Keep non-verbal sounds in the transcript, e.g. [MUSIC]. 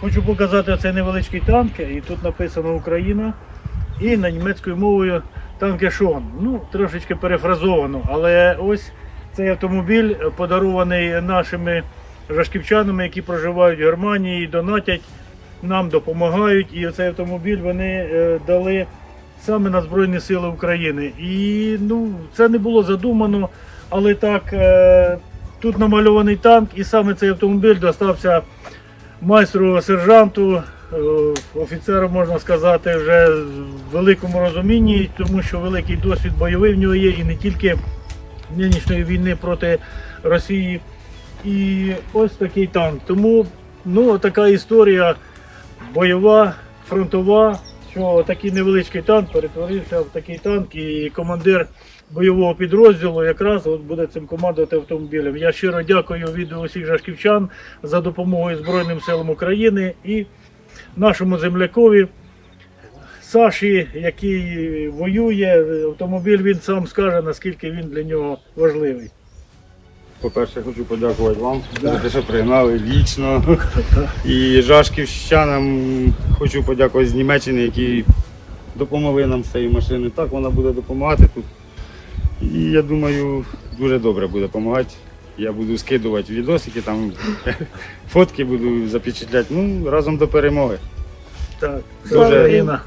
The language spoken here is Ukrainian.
Хочу показати цей невеличкий танк, і тут написано Україна. І на німецькою мовою танк Ешон. Ну, трошечки перефразовано, але ось цей автомобіль подарований нашими жашківчанами, які проживають в Германії, донатять, нам допомагають. І цей автомобіль вони е, дали саме на Збройні Сили України. І ну, це не було задумано, але так, е, тут намальований танк, і саме цей автомобіль достався майстру сержанту, е, офіцеру, можна сказати, вже в великому розумінні, тому що великий досвід бойовий в нього є і не тільки нинішньої війни проти Росії. І ось такий танк. Тому ну, така історія бойова, фронтова, що такий невеличкий танк перетворився в такий танк, і командир бойового підрозділу якраз от буде цим командувати автомобілем. Я щиро дякую від усіх жашківчан за допомогою Збройним силам України і нашому землякові. Саші, який воює, автомобіль він сам скаже, наскільки він для нього важливий. По-перше, хочу подякувати вам за те, що пригнали вічно. І жашківщанам хочу подякувати з Німеччини, які допомогли нам з цією машиною. Так вона буде допомагати тут. І я думаю, дуже добре буде допомагати. Я буду скидувати відосики, там [LAUGHS] фотки буду запечатляти. Ну, разом до перемоги. Так, Дуже-.